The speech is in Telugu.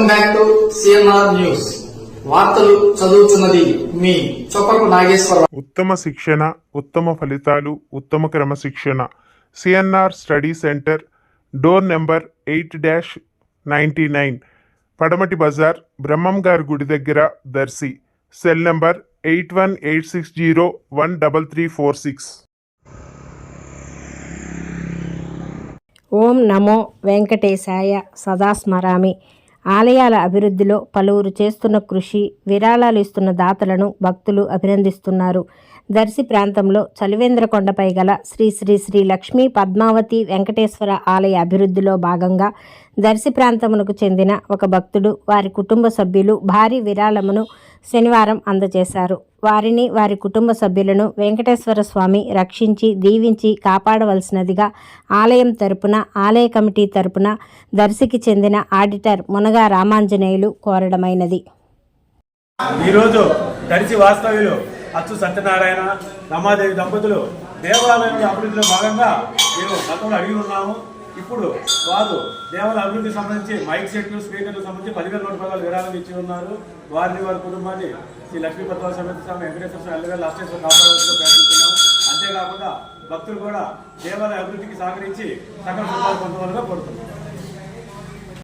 Welcome back to CNR news. వార్తలు చదువుతున్నది మీ చొప్పకు నాగేశ్వరరావు. ఉత్తమ శిక్షణ ఉత్తమ ఫలితాలు ఉత్తమ క్రమశిక్షణ. CNR study centre door number eight dash ninety nine పడమటి బజార్ బ్రహ్మం గారి గుడి దగ్గర Darsi. Cell number eight one eight six zero one double three four six. ఓం నమో వెంకటేశాయ సదా స్మరామి. ఆలయాల అభివృద్ధిలో పలువురు చేస్తున్న కృషి విరాళాలు ఇస్తున్న దాతలను భక్తులు అభినందిస్తున్నారు. దర్శి ప్రాంతంలో చలివేంద్రకొండపై గల శ్రీ శ్రీ శ్రీ లక్ష్మీ పద్మావతి వెంకటేశ్వర ఆలయ అభివృద్ధిలో భాగంగా దర్శి ప్రాంతమునకు చెందిన ఒక భక్తుడు వారి కుటుంబ సభ్యులు భారీ విరాళమును శనివారం అందజేశారు. వారిని వారి కుటుంబ సభ్యులను వెంకటేశ్వర స్వామి రక్షించి దీవించి కాపాడవలసినదిగా ఆలయం తరపున ఆలయ కమిటీ తరపున దర్శికి చెందిన ఆడిటర్ మునగా రామాంజనేయులు కోరడమైనది. ఈరోజు దర్శి వాస్తవ్యులు అచ్చు సత్యనారాయణ రమాదేవి దంపతులు దేవాలయం అభివృద్ధిలో భాగంగా మేము గతంలో అడిగి ఉన్నాము. ఇప్పుడు వారు దేవాల అభివృద్ధికి సంబంధించి మైక్ సెట్లు స్పీకర్లకు సంబంధించి పదివేల నూట పదాలు విరాళం ఇచ్చి ఉన్నారు. వారిని వారి కుటుంబాన్ని శ్రీ లక్ష్మీ పద్మావతి సమేత స్వామి వెంకటేశ్వర స్వామి ఎల్లవేళ లాస్టేశ్వర కాపాడాలని ప్రయత్నిస్తున్నాం అంతేకాకుండా భక్తులు కూడా దేవాలయ అభివృద్ధికి సహకరించి సకల సుఖాలు పొందవాలుగా కోరుతున్నాం.